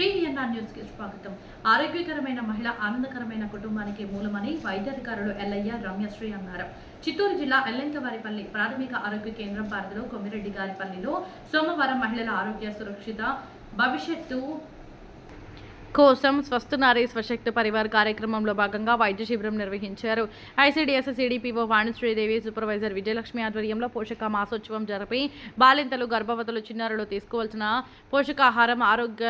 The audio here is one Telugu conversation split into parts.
శ్రీ ఎన్ఆర్ న్యూస్కి స్వాగతం. ఆరోగ్యకరమైన మహిళ ఆనందకరమైన కుటుంబానికి మూలమని వైద్యాధికారులు ఎల్లయ్య రమ్యశ్రీ అన్నారు. చిత్తూరు జిల్లా ఎల్లంకవారిపల్లి ప్రాథమిక ఆరోగ్య కేంద్రం పరిధిలో కొమ్మిరెడ్డి గారిపల్లిలో సోమవారం మహిళల ఆరోగ్య సురక్షిత భవిష్యత్తు కోసం స్వస్థ నారీ స్వశక్తి పరివార్ కార్యక్రమంలో భాగంగా వైద్య శిబిరం నిర్వహించారు. ICDS CDPO Vanisridevi supervisor Vijayalakshmi ఆధ్వర్యంలో పోషక మాసోత్సవం జరిపి బాలింతలు గర్భవతులు చిన్నారులు తీసుకోవాల్సిన పోషకాహారం ఆరోగ్య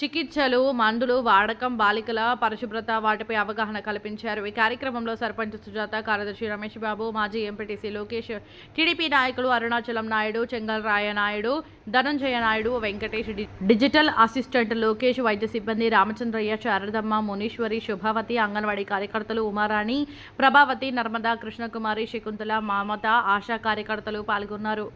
చికిత్సలు మందులు వాడకం బాలికల పరిశుభ్రత వాటిపై అవగాహన కల్పించారు. ఈ కార్యక్రమంలో సర్పంచ్ సుజాత కార్యదర్శి రమేష్ బాబు మాజీ ఎంపీటీసీ లోకేష్ టీడీపీ నాయకులు అరుణాచలం నాయుడు చెంగల్ రాయ నాయుడు ధనంజయ నాయుడు వెంకటేష్ డిజిటల్ అసిస్టెంట్ లోకేష్ వైద్య సిబ్బంది రామచంద్రయ్య శారదమ్మ మునీశ్వరి శుభావతి అంగన్వాడీ కార్యకర్తలు ఉమారాణి ప్రభావతి నర్మదా కృష్ణకుమారి శకుంతల మమత ఆశా కార్యకర్తలు పాల్గొన్నారు.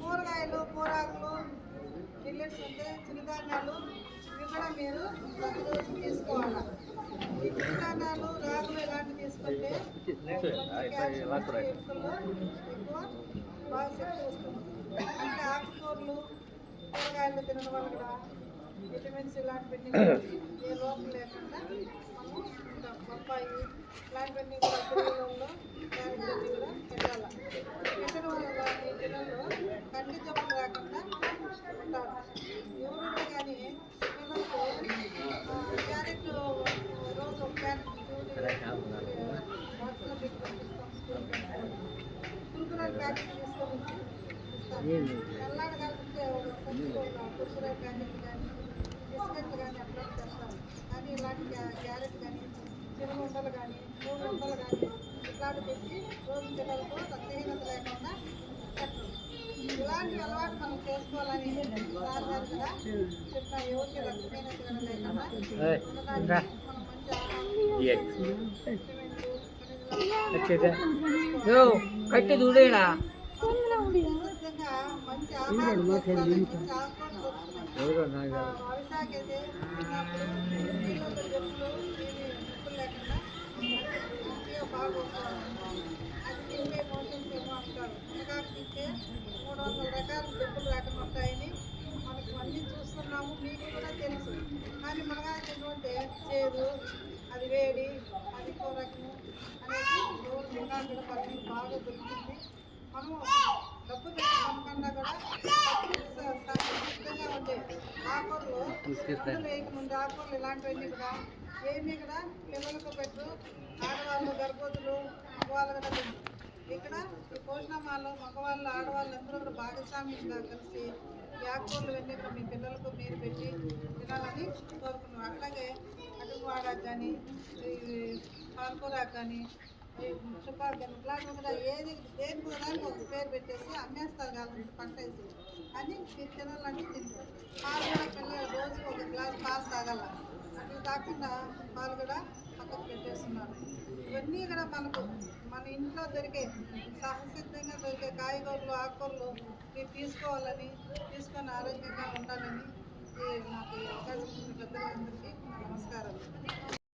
కూరగాయలు కూరాకులు మిల్లెట్స్ ఉంటే చిరుధాన్యాలు ఇవి కూడా మీరు ప్రతిరోజు తీసుకోవాలి ఈ చిరుధాన్యాలు రాగులు ఇలాంటివి తీసుకుంటే ఎక్కువ బాగా శక్తి అంటే ఆకుకూరలు కూరగాయలు తినడం వల్ల కూడా విటమిన్స్ ఇలాంటివన్నీ ఏ లోపం లేకుండా బొప్పాయి ఇలాంటివన్నీ కూడా పిల్లలలో ఇలాంటివన్నీ కూడా పెట్టాలి. పెట్టడం వల్ల పిల్లల్లో కంటి జబ్బులు రాకుండా ఉంటారు. కానీ పిల్లలకు క్యారెట్ రోజు ఒక క్యారెట్ బాక్స్లో పెట్టి పంపిస్తాం ప్యాకెట్ తీసుకొని వచ్చి ఇస్తాం. ప్యాకెట్ కానీ బిస్కెట్లు కానీ అట్లా తెస్తాము కానీ ఇలాంటి క్యా- క్యారెట్ కానీ చిరుగు ఉండలు కానీ మూడు ఉండలు కానీ ఇట్లాంటి పెట్టి రోజు పిల్లలకు రక్తహీనత లేకుండా ఇలాంటి అలవాటు మనం చేసుకోవాలని రక్తహీనత లేకుండా మనం మంచి ఆహారం యో కట్టి చూడేనా మంచి ఆహారం చేదు అది వేడి అది కూరకము అనేది రోజు కూడా పద్ధతి బాగా దొరుకుతుంది మనము డబ్బు కన్నా కూడా సిద్ధంగా ఉండే మందులు వేయకముందు ఆఫర్లు ఇలాంటివన్నీ కూడా ఏమీ కూడా పిల్లలకు పెట్టు ఆడవాళ్ళు గర్భవతులు మగవాళ్ళు కూడా. ఇక్కడ ఈ పోషణమాలో మగవాళ్ళు ఆడవాళ్ళు అందరూ కూడా భాగస్వామ్యంగా కలిసి ఈ ఆకుకూరలు ఇవన్నీ కూడా మీ పిల్లలకు మీరు పెట్టి తినాలని కోరుకున్నాం. అట్లాగే అటుకువాడాకు కానీ ఈ కానీ చుక్కాకు కానీ ఇట్లాంటివి కూడా ఏది దేని కూడా ఒక పేరు పెట్టేసి అమ్మేస్తారు కాదు పంట వేసి. అని మీరు తినాలంటే తింటారు పాలు కూడా పిల్లలు రోజుకు ఒక గ్లాస్ పాలు తాగాల. అట్లా కాకుండా పాలు కూడా ఇవన్నీ కూడా మనకు మన ఇంట్లో దొరికే సహసిద్ధంగా దొరికే కాయగూరలు ఆకుకూరలు ఇవి తీసుకోవాలని తీసుకొని ఆరోగ్యంగా ఉండాలని నాకు అవకాశం పెద్దలందరికీ నమస్కారం